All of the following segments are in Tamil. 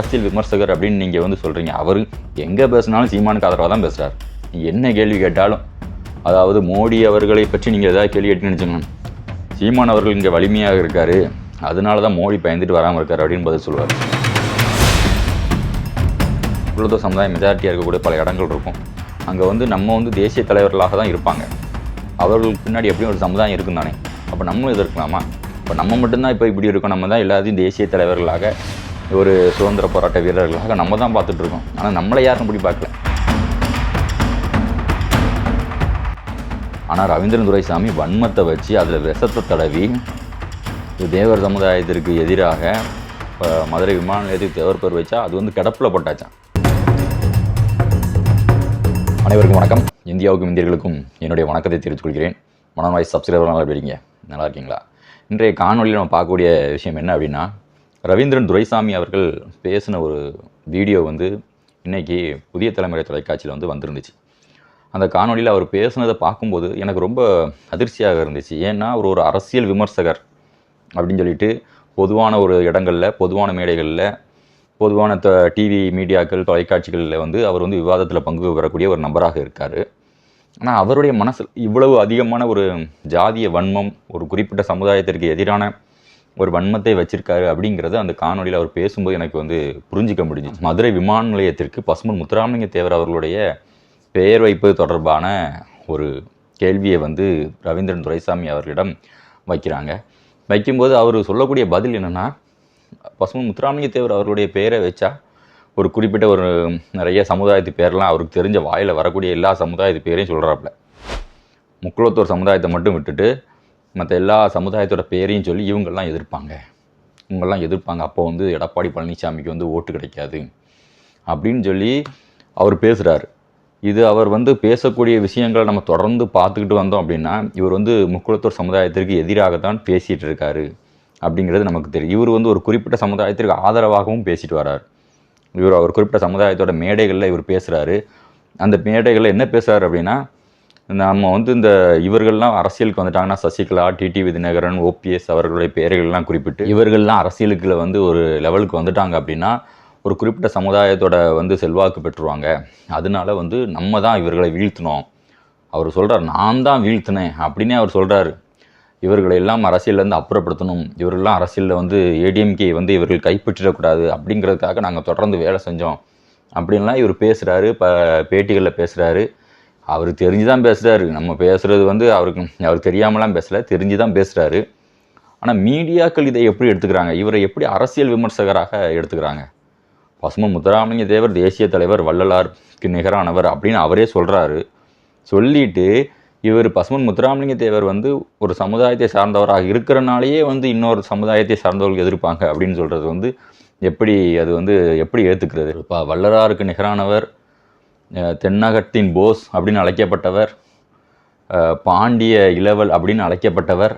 அரசியல் விமர்சகர் அப்படின்னு நீங்கள் வந்து சொல்கிறீங்க அவர் எங்கே பேசினாலும் சீமானுக்கு ஆதரவாக தான் பேசுகிறார் நீங்கள் என்ன கேள்வி கேட்டாலும் அதாவது மோடி அவர்களை பற்றி நீங்கள் ஏதாவது கேள்வி கேட்டுன்னு வச்சுக்கோங்க சீமான் அவர்கள் இங்கே வலிமையாக இருக்கார். அதனால தான் மோடி பயந்துட்டு வராமல் இருக்கார் அப்படின்னு பதில் சொல்லுவார். இவ்வளோ சமுதாயம் மெஜாரிட்டியாக இருக்கக்கூடிய பல இடங்கள் இருக்கும். அங்கே வந்து நம்ம வந்து தேசிய தலைவர்களாக தான் இருப்பாங்க. அவர்களுக்கு பின்னாடி எப்படியும் ஒரு சமுதாயம் இருக்கும் தானே அப்போ நம்மளும் இது இருக்கலாமா இப்போ நம்ம மட்டும்தான் இப்போ இப்படி இருக்கோம். நம்ம தான் எல்லாத்தையும் தேசிய தலைவர்களாக ஒரு சுதந்திர போராட்ட வீரர்களாக நம்ம தான் பார்த்துட்ருக்கோம். ஆனால் நம்மளை யாரும் இப்படி பார்க்கல. ஆனால் ரவீந்திரன் துரைசாமி வன்மத்தை வச்சு அதில் விஷத்தை தடவி தேவர் சமுதாயத்திற்கு எதிராக இப்போ மதுரை விமான நிலையத்துக்கு தேவர் பேர் வச்சா அது வந்து கிடப்பில் போட்டாச்சான் அனைவருக்கும் வணக்கம். இந்தியாவுக்கும் இந்தியர்களுக்கும் என்னுடைய வணக்கத்தை தெரிவித்துக் கொள்கிறேன். வாய்ஸ் சப்ஸ்கிரைபர் நல்லா இருக்கீங்க? நல்லா இருக்கீங்களா? இன்றைய காணொலியில் நம்ம பார்க்கக்கூடிய விஷயம் என்ன அப்படின்னா ரவீந்திரன் துரைசாமி அவர்கள் பேசின ஒரு வீடியோ வந்து இன்னைக்கு புதிய தலைமுறை தொலைக்காட்சியில் வந்து வந்திருந்துச்சு. அந்த காணொலியில் அவர் பேசுனதை பார்க்கும்போது எனக்கு ரொம்ப அதிர்ச்சியாக இருந்துச்சு. ஏன்னா அவர் ஒரு அரசியல் விமர்சகர் அப்படின்னு சொல்லிட்டு பொதுவான ஒரு இடங்களில் பொதுவான மேடைகளில் பொதுவான த டிவி மீடியாக்கள் தொலைக்காட்சிகளில் வந்து அவர் வந்து விவாதத்தில் பங்கு பெறக்கூடிய ஒரு நபராக இருக்கார். ஆனால் அவருடைய மனசில் இவ்வளவு அதிகமான ஒரு ஜாதிய வன்மம் ஒரு குறிப்பிட்ட சமுதாயத்திற்கு எதிரான ஒரு வன்மத்தை வச்சிருக்காரு அப்படிங்கிறத அந்த காணொலியில் அவர் பேசும்போது எனக்கு வந்து புரிஞ்சிக்க முடிஞ்சுச்சு. மதுரை விமான நிலையத்திற்கு பசுமன் முத்துராமலிங்க தேவர் அவர்களுடைய பெயர் வைப்பது தொடர்பான ஒரு கேள்வியை வந்து ரவீந்திரன் துரைசாமி அவர்களிடம் வைக்கிறாங்க. வைக்கும்போது அவர் சொல்லக்கூடிய பதில் என்னென்னா பசுமன் முத்துராமலிங்க தேவர் அவர்களுடைய பெயரை வச்சா ஒரு குறிப்பிட்ட ஒரு நிறைய சமுதாயத்து பேர்லாம் அவருக்கு தெரிஞ்ச வாயில் வரக்கூடிய எல்லா சமுதாயத்து பேரையும் சொல்கிறாப்புல முக்குளத்தூர் சமுதாயத்தை மட்டும் விட்டுட்டு மற்ற எல்லா சமுதாயத்தோட பேரையும் சொல்லி இவங்கெல்லாம் எதிர்ப்பாங்க. இவங்கெல்லாம் எதிர்ப்பாங்க. அப்போ வந்து எடப்பாடி பழனிசாமிக்கு வந்து ஓட்டு கிடைக்காது. அப்படின்னு சொல்லி அவர் பேசுகிறாரு இது அவர் வந்து பேசக்கூடிய விஷயங்களை நம்ம தொடர்ந்து பார்த்துக்கிட்டு வந்தோம் அப்படின்னா இவர் வந்து முக்குளத்தூர் சமுதாயத்திற்கு எதிராகத்தான் பேசிகிட்டு இருக்காரு அப்படிங்கிறது நமக்கு தெரியும். இவர் வந்து ஒரு குறிப்பிட்ட சமுதாயத்திற்கு ஆதரவாகவும் பேசிட்டு வரார். இவர் அவர் குறிப்பிட்ட சமுதாயத்தோட மேடைகளில் இவர் பேசுகிறாரு அந்த மேடைகளில் என்ன பேசுகிறாரு அப்படின்னா நம்ம வந்து இந்த இவர்கள்லாம் அரசியலுக்கு வந்துட்டாங்கன்னா சசிகலா டிடி விதிநகரன் ஓபிஎஸ் அவர்களுடைய பெயர்கள்லாம் குறிப்பிட்டு இவர்கள்லாம் அரசியலுக்குள்ள வந்து ஒரு லெவலுக்கு வந்துட்டாங்க அப்படின்னா ஒரு குறிப்பிட்ட சமுதாயத்தோட வந்து செல்வாக்கு பெற்றுருவாங்க. அதனால வந்து நம்ம தான் இவர்களை வீழ்த்தினோம் அவர் சொல்கிறார் நான் தான் வீழ்த்தினேன் அப்படின்னே அவர் சொல்கிறாரு இவர்களை எல்லாம் அரசியல்லேருந்து அப்புறப்படுத்தணும். இவர்கள்லாம் அரசியலில் வந்து ஏடிஎம்கே வந்து இவர்கள் கைப்பற்றிடக்கூடாது அப்படிங்கிறதுக்காக நாங்கள் தொடர்ந்து வேலை செஞ்சோம். அப்படின்லாம் இவர் பேசுகிறாரு ப பேட்டிகளில் பேசுகிறாரு அவர் தெரிஞ்சு தான் பேசுகிறாரு நம்ம பேசுகிறது வந்து அவருக்கு அவர் தெரியாமலாம் பேசலை தெரிஞ்சு தான் பேசுகிறாரு ஆனால் மீடியாக்கள் இதை எப்படி எடுத்துக்கிறாங்க? இவரை எப்படி அரசியல் விமர்சகராக எடுத்துக்கிறாங்க? பசுமன் முத்துராமலிங்க தேவர் தேசிய தலைவர் வள்ளலாருக்கு நிகரானவர் அப்படின்னு அவரே சொல்கிறாரு சொல்லிட்டு இவர் பசுமன் முத்துராமலிங்க தேவர் வந்து ஒரு சமுதாயத்தை சார்ந்தவராக இருக்கிறனாலேயே வந்து இன்னொரு சமுதாயத்தை சார்ந்தவர்கள் எதிர்ப்பாங்க அப்படின்னு சொல்கிறது வந்து எப்படி அது வந்து எப்படி ஏற்றுக்கிறது இப்போ வள்ளலாருக்கு நிகரானவர் தென்னகத்தின் போஸ் அப்படின்னு அழைக்கப்பட்டவர் பாண்டிய இளவல் அப்படின்னு அழைக்கப்பட்டவர்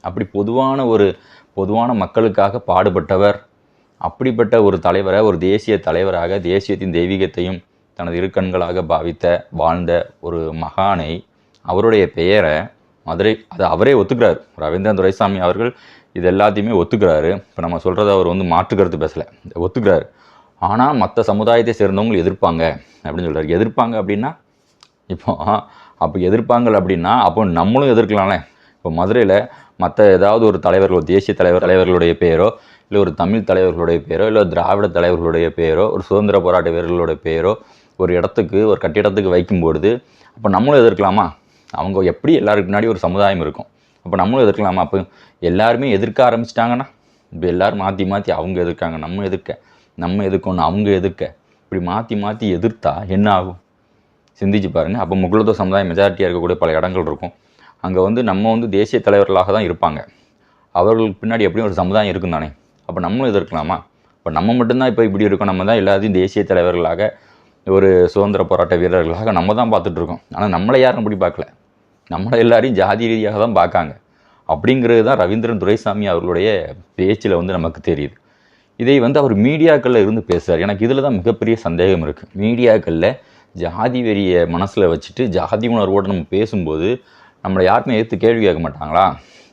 அப்படி பொதுவான ஒரு பொதுவான மக்களுக்காக பாடுபட்டவர் அப்படிப்பட்ட ஒரு தலைவரை ஒரு தேசிய தலைவராக தேசியத்தின் தெய்வீகத்தையும் தனது இருக்கண்களாக பாவித்த வாழ்ந்த ஒரு மகானை அவருடைய பெயரை மதுரை அதை அவரே ஒத்துக்கிறார். ரவீந்திரன் துரைசாமி அவர்கள் இது எல்லாத்தையுமே ஒத்துக்கிறாரு. இப்போ நம்ம சொல்கிறத அவர் வந்து மாற்று கருத்து பேசலை. ஒத்துக்கிறாரு. ஆனால் மற்ற சமுதாயத்தை சேர்ந்தவங்க எதிர்ப்பாங்க அப்படின்னு சொல்கிறார் எதிர்ப்பாங்க அப்படின்னா இப்போ அப்போ எதிர்ப்பாங்க அப்படின்னா அப்போ நம்மளும் எதிர்க்கலாம்ல. இப்போ மதுரையில் மற்ற ஏதாவது ஒரு தலைவர்கள் தேசிய தலைவர் தலைவர்களுடைய பேரோ இல்லை ஒரு தமிழ் தலைவர்களுடைய பேரோ இல்லை திராவிட தலைவர்களுடைய பேரோ ஒரு சுதந்திர போராட்ட வீரர்களுடைய பேரோ ஒரு இடத்துக்கு ஒரு கட்டிடத்துக்கு வைக்கும்பொழுது அப்போ நம்மளும் எதிர்க்கலாமா? அவங்க எப்படி எல்லாருக்கு முன்னாடி ஒரு சமுதாயம் இருக்கும்? அப்போ நம்மளும் எதிர்க்கலாமா? அப்போ எல்லாருமே எதிர்க்க ஆரம்பிச்சிட்டாங்கன்னா இப்போ எல்லாரும் மாற்றி மாற்றி அவங்க எதிர்க்காங்க நம்ம எதிர்க்க. நம்ம எதிர்க்கணும் அவங்க எதிர்க்க இப்படி மாற்றி மாற்றி எதிர்த்தா என்ன ஆகும்? சிந்திச்சு பாருங்கள் அப்போ முகலதோ சமுதாயம் மெஜாரிட்டியாக இருக்கக்கூடிய பல இடங்கள் இருக்கும். அங்கே வந்து நம்ம வந்து தேசிய தலைவர்களாக தான் இருப்பாங்க. அவர்களுக்கு பின்னாடி எப்படியும் ஒரு சமுதாயம் இருக்கும் தானே? அப்போ நம்மளும் எதிர்க்கலாமா? இப்போ நம்ம மட்டும்தான் இப்போ இப்படி இருக்கோம். நம்ம தான் எல்லாத்தையும் தேசிய தலைவர்களாக ஒரு சுதந்திர போராட்ட வீரர்களாக நம்ம தான் பார்த்துட்ருக்கோம் ஆனால் நம்மளை யாரும் அப்படி பார்க்கல. நம்மளை எல்லாரையும் ஜாதி ரீதியாக தான் பார்க்காங்க. அப்படிங்கிறது தான் ரவீந்திரன் துரைசாமி அவர்களுடைய பேச்சில் வந்து நமக்கு தெரியுது. இதை வந்து அவர் மீடியாக்களில் இருந்து பேசுகிறார் எனக்கு இதில் தான் மிகப்பெரிய சந்தேகம் இருக்குது மீடியாக்களில் ஜாதி வெறியை மனசில் வச்சுட்டு ஜாதி உணர்வோடு நம்ம பேசும்போது நம்மளை யாருமே எடுத்து கேள்வி கேட்க மாட்டாங்களா?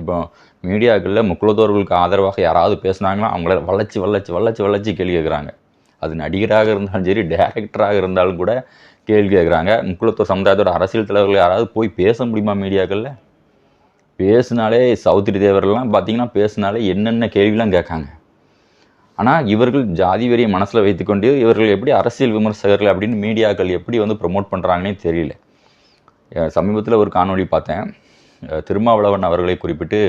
இப்போ மீடியாக்களில் முக்குலத்தோர்களுக்கு ஆதரவாக யாராவது பேசுனாங்கன்னா அவங்கள வளர்ச்சி வளர்ச்சி வளர்ச்சி வளர்ச்சி கேள்வி கேட்குறாங்க. அது நடிகராக இருந்தாலும் சரி டேரக்டராக இருந்தாலும் கூட கேள்வி கேட்குறாங்க. முக்குளத்தூர் சமுதாயத்தோட அரசியல் தலைவர்கள் யாராவது போய் பேச முடியுமா மீடியாக்களில்? பேசினாலே சௌத்ரி தேவரெல்லாம் பார்த்தீங்கன்னா பேசினாலே என்னென்ன கேள்விலாம் கேட்காங்க. ஆனால் இவர்கள் ஜாதி வெறியை மனசில் வைத்துக்கொண்டு இவர்கள் எப்படி அரசியல் விமர்சகர்கள் அப்படின்னு மீடியாக்கள் எப்படி வந்து ப்ரொமோட் பண்ணுறாங்கன்னே தெரியல. சமீபத்தில் ஒரு காணொளி பார்த்தேன். திருமாவளவன் அவர்களை குறிப்பிட்டு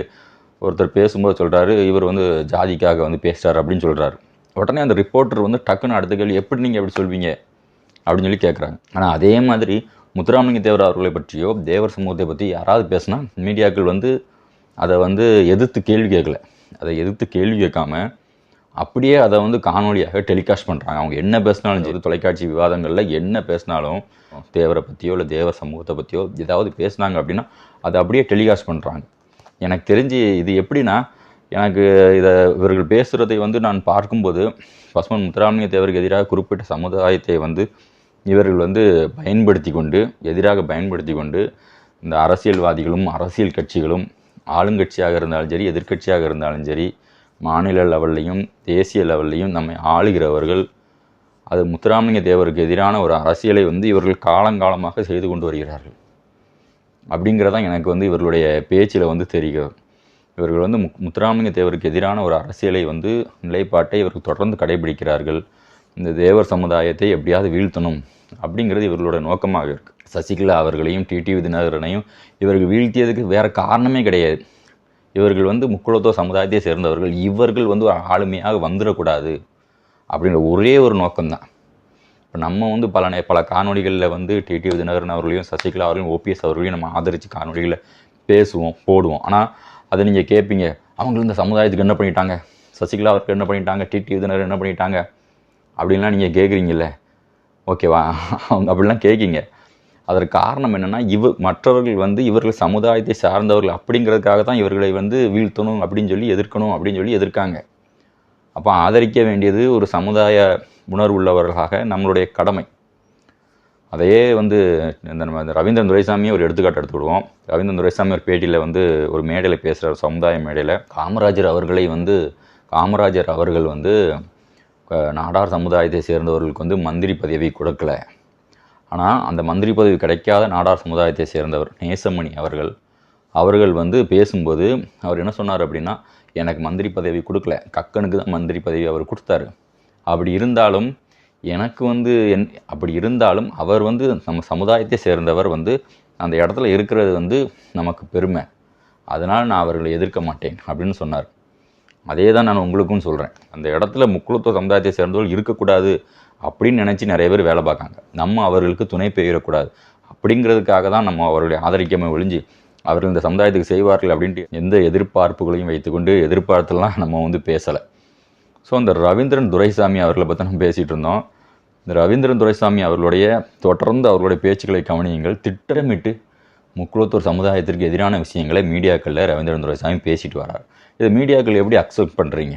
ஒருத்தர் பேசும்போது சொல்கிறாரு இவர் வந்து ஜாதிக்காக வந்து பேசுகிறார் அப்படின்னு சொல்கிறாரு உடனே அந்த ரிப்போர்ட்டர் வந்து டக்குன்னு அடுத்த கேள்வி எப்படி நீங்கள் எப்படி சொல்வீங்க? அப்படின்னு சொல்லி கேட்குறாங்க ஆனால் அதே மாதிரி முத்துராமலிங்க தேவர் அவர்களை பற்றியோ தேவர் சமூகத்தை பற்றி யாராவது பேசினா மீடியாக்கள் வந்து அதை வந்து எதிர்த்து கேள்வி கேட்கல அதை எதிர்த்து கேள்வி கேட்காம அப்படியே அதை வந்து காணொலியாக டெலிகாஸ்ட் பண்ணுறாங்க அவங்க என்ன பேசினாலும் சரி தொலைக்காட்சி விவாதங்களில் என்ன பேசினாலும் தேவரை பற்றியோ இல்லை தேவ சமூகத்தை பற்றியோ ஏதாவது பேசுனாங்க அப்படின்னா அதை அப்படியே டெலிகாஸ்ட் பண்ணுறாங்க எனக்கு தெரிஞ்சு இது எப்படின்னா எனக்கு இதை இவர்கள் பேசுகிறதை வந்து நான் பார்க்கும்போது பசுமன் முத்துராமலிங்க தேவருக்கு எதிராக குறிப்பிட்ட சமுதாயத்தை வந்து இவர்கள் வந்து பயன்படுத்தி கொண்டு எதிராக பயன்படுத்தி கொண்டு இந்த அரசியல்வாதிகளும் அரசியல் கட்சிகளும் ஆளுங்கட்சியாக இருந்தாலும் சரி எதிர்க்கட்சியாக இருந்தாலும் சரி மாநில லெவல்லையும் தேசிய லெவல்லையும் நம்மை ஆளுகிறவர்கள் அது முத்துராமலிங்க தேவருக்கு எதிரான ஒரு அரசியலை வந்து இவர்கள் காலங்காலமாக செய்து கொண்டு வருகிறார்கள். அப்படிங்கிறதான் எனக்கு வந்து இவர்களுடைய பேச்சில் வந்து தெரிகிறது இவர்கள் வந்து முக் முத்துராமலிங்க தேவருக்கு எதிரான ஒரு அரசியலை வந்து நிலைப்பாட்டை இவர்கள் தொடர்ந்து கடைபிடிக்கிறார்கள். இந்த தேவர் சமுதாயத்தை எப்படியாவது வீழ்த்தணும் அப்படிங்கிறது இவர்களோட நோக்கமாக இருக்குது சசிகலா அவர்களையும் டிடிவி தினகரனையும் இவர்கள் வீழ்த்தியதுக்கு வேறு காரணமே கிடையாது. இவர்கள் வந்து முக்குளத்தோ சமுதாயத்தை சேர்ந்தவர்கள். இவர்கள் வந்து ஒரு ஆளுமையாக வந்துடக்கூடாது அப்படின்ற ஒரே ஒரு நோக்கம்தான். இப்போ நம்ம வந்து பல பல காணொளிகளில் வந்து டிடிவி தினகரன் அவர்களையும் சசிகலா அவர்களையும் ஓபிஎஸ் அவர்களையும் நம்ம ஆதரித்து காணொளிகளை பேசுவோம் போடுவோம். ஆனால் அதை நீங்கள் கேட்பீங்க அவங்க இந்த சமுதாயத்துக்கு என்ன பண்ணிட்டாங்க? சசிகலா அவருக்கு என்ன பண்ணிட்டாங்க? டிடி தினகரன் என்ன பண்ணிட்டாங்க? அப்படின்லாம் நீங்கள் கேட்குறீங்கல்ல ஓகேவா? அவங்க அப்படிலாம் கேட்கிங்க அதற்கு காரணம் என்னென்னா இவ மற்றவர்கள் வந்து இவர்கள் சமுதாயத்தை சார்ந்தவர்கள் அப்படிங்கிறதுக்காக தான் இவர்களை வந்து வீழ்த்தணும் அப்படின்னு சொல்லி எதிர்க்கணும் அப்படின்னு சொல்லி எதிர்க்காங்க. அப்போ ஆதரிக்க வேண்டியது ஒரு சமுதாய உணர்வு உள்ளவர்களாக நம்மளுடைய கடமை. அதையே வந்து இந்த நம்ம இந்த ரவீந்திரன் துரைசாமியை ஒரு எடுத்துக்காட்டு எடுத்துக்கிடுவோம் ரவீந்திரன் துரைசாமி ஒரு பேட்டியில் வந்து ஒரு மேடையில் பேசுகிறார் சமுதாய மேடையில். காமராஜர் அவர்களை வந்து காமராஜர் அவர்கள் வந்து நாடார் சமுதாயத்தை சேர்ந்தவர்களுக்கு வந்து மந்திரி பதவி கொடுக்கலை. ஆனால் அந்த மந்திரி பதவி கிடைக்காத நாடார் சமுதாயத்தை சேர்ந்தவர் நேசமணி அவர்கள். அவர்கள் வந்து பேசும்போது அவர் என்ன சொன்னார் அப்படின்னா எனக்கு மந்திரி பதவி கொடுக்கல. கக்கனுக்கு தான் மந்திரி பதவி அவர் கொடுத்தாரு. அப்படி இருந்தாலும் எனக்கு வந்து என் அப்படி இருந்தாலும் அவர் வந்து நம்ம சமுதாயத்தை சேர்ந்தவர் வந்து அந்த இடத்துல இருக்கிறது வந்து நமக்கு பெருமை. அதனால் நான் அவர்களை எதிர்க்க மாட்டேன். அப்படின்னு சொன்னார். அதே தான் நான் உங்களுக்கும் சொல்கிறேன் அந்த இடத்துல முக்குளத்துவ சமுதாயத்தை சேர்ந்தவர்கள் இருக்கக்கூடாது அப்படின்னு நினச்சி நிறைய பேர் வேலை பார்க்காங்க. நம்ம அவர்களுக்கு துணை பெயரக்கூடாது அப்படிங்கிறதுக்காக தான் நம்ம அவர்களை ஆதரிக்காமல் ஒழிஞ்சு அவர்கள் இந்த சமுதாயத்துக்கு செய்வார்கள் அப்படின்ட்டு எந்த எதிர்பார்ப்புகளையும் வைத்துக்கொண்டு எதிர்பார்த்துலாம் நம்ம வந்து பேசலை. ஸோ அந்த ரவீந்திரன் துரைசாமி அவர்களை பற்றி நம்ம பேசிகிட்டு இருந்தோம். இந்த ரவீந்திரன் துரைசாமி அவர்களுடைய தொடர்ந்து அவர்களுடைய பேச்சுக்களை கவனியுங்கள். திட்டமிட்டு முக்குளத்தூர் சமுதாயத்திற்கு எதிரான விஷயங்களை மீடியாக்களில் ரவீந்திரன் துரைசாமி பேசிட்டு வரார். இதை மீடியாக்கள் எப்படி அக்செப்ட் பண்ணுறீங்க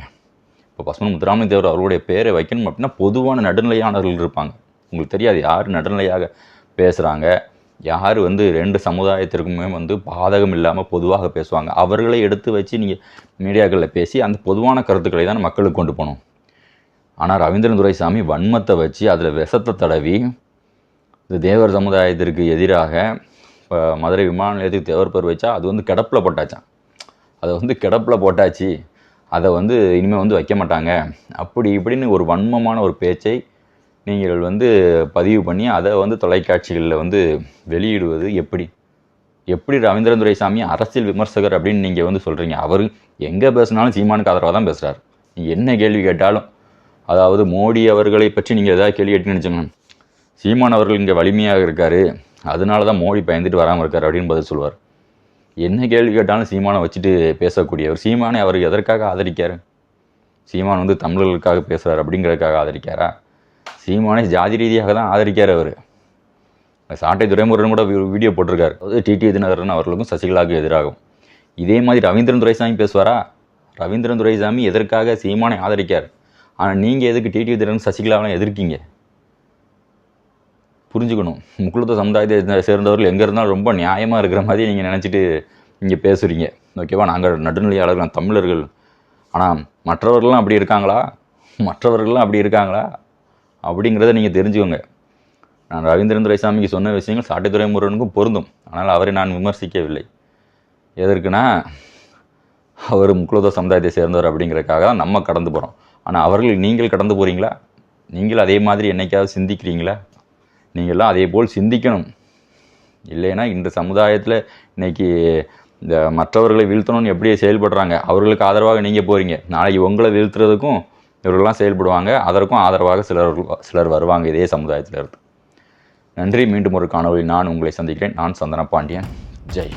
இப்போ பசுமன் முத்துராமலிங்க தேவர் அவருடைய பேரை வைக்கணும் அப்படின்னா பொதுவான நடுநிலையானவர்கள் இருப்பாங்க. உங்களுக்கு தெரியாது யார் நடுநிலையாக பேசுகிறாங்க யார் வந்து ரெண்டு சமுதாயத்திற்குமே வந்து பாதகம் இல்லாமல் பொதுவாக பேசுவாங்க. அவர்களை எடுத்து வச்சு நீங்கள் மீடியாக்களில் பேசி அந்த பொதுவான கருத்துக்களை தான் மக்களுக்கு கொண்டு போகணும். ஆனால் ரவீந்திரன் துரைசாமி வன்மத்தை வச்சு அதில் விஷத்தை தடவி இந்த தேவர் சமுதாயத்திற்கு எதிராக இப்போ மதுரை விமான நிலையத்துக்கு தேவர்பேர் வச்சா அது வந்து கிடப்பில் போட்டாச்சான் அதை வந்து கிடப்பில் போட்டாச்சு. அதை வந்து இனிமேல் வந்து வைக்க மாட்டாங்க. அப்படி இப்படின்னு ஒரு வன்மமான ஒரு பேச்சை நீங்கள் வந்து பதிவு பண்ணி அதை வந்து தொலைக்காட்சிகளில் வந்து வெளியிடுவது எப்படி? எப்படி ரவீந்திரன் துரைசாமி அரசியல் விமர்சகர் அப்படின்னு நீங்கள் வந்து சொல்கிறீங்க அவர் எங்கே பேசினாலும் சீமானுக்கு ஆதரவாக தான் பேசுகிறார் நீங்கள் என்ன கேள்வி கேட்டாலும் அதாவது மோடி அவர்களை பற்றி நீங்கள் எதாவது கேள்வி கேட்டுன்னு நினச்சோங்க சீமான் அவர்கள் இங்கே வலிமையாக இருக்கார். அதனால தான் மோடி பயந்துட்டு வராமல் இருக்கார் அப்படின்னு பதில் சொல்லுவார். என்ன கேள்வி கேட்டாலும் சீமானை வச்சுட்டு பேசக்கூடியவர். சீமானை அவர் எதற்காக ஆதரிக்கார்? சீமான் வந்து தமிழர்களுக்காக பேசுகிறார் அப்படிங்கிறதுக்காக ஆதரிக்காரா? சீமானை ஜாதி ரீதியாக தான் ஆதரிக்கார் அவர். சாட்டை துரைமுருகன் கூட வீ- வீடியோ போட்டிருக்காரு. அதாவது டிடி தினகரன் அவர்களுக்கும் சசிகலாவுக்கு எதிராகும் இதே மாதிரி ரவீந்திரன் துரைசாமி பேசுவாரா? ரவீந்திரன் துரைசாமி எதற்காக சீமானை ஆதரிக்கார்? ஆனால் நீங்கள் எதுக்கு டிடி தினகரன் சசிகலாவெலாம் எதிர்க்கீங்க? புரிஞ்சுக்கணும். முக்குளத்த சமுதாயத்தை சேர்ந்தவர்கள் எங்கே இருந்தாலும் ரொம்ப நியாயமாக இருக்கிற மாதிரி நீங்கள் நினச்சிட்டு நீங்கள் பேசுகிறீங்க ஓகேவா நாங்கள் நடுநிலையாளர்கள் தமிழர்கள். ஆனால் மற்றவர்கள்லாம் அப்படி இருக்காங்களா? மற்றவர்கள்லாம் அப்படி இருக்காங்களா? அப்படிங்கிறத நீங்கள் தெரிஞ்சுக்கோங்க. நான் ரவீந்திரன் துரைசாமிக்கு சொன்ன விஷயங்கள் சாட்டைத்துறை முருகனுக்கும் பொருந்தும். ஆனால் அவரை நான் விமர்சிக்கவில்லை. எதற்குனா அவர் முக்குலத சமுதாயத்தை சேர்ந்தவர் அப்படிங்கிறதுக்காக தான் நம்ம கடந்து போகிறோம் ஆனால் அவர்கள் நீங்கள் கடந்து போகிறீங்களா நீங்கள் அதே மாதிரி என்னைக்காவது சிந்திக்கிறீங்களா? நீங்கள்லாம் அதே போல் சிந்திக்கணும். இல்லைன்னா இந்த சமுதாயத்தில் இன்னைக்கு இந்த மற்றவர்களை வீழ்த்தணும்னு எப்படி செயல்படுறாங்க. அவர்களுக்கு ஆதரவாக நீங்கள் போகிறீங்க நாளைக்கு உங்களை வீழ்த்துறதுக்கும் இவர்கள்லாம் செயல்படுவாங்க. அதற்கும் ஆதரவாக சிலர் சிலர் வருவாங்க இதே சமுதாயத்தில் இருந்து நன்றி. மீண்டும் ஒரு காணொலி நான் உங்களை சந்திக்கிறேன். நான் சந்தன பாண்டியன். ஜெய்.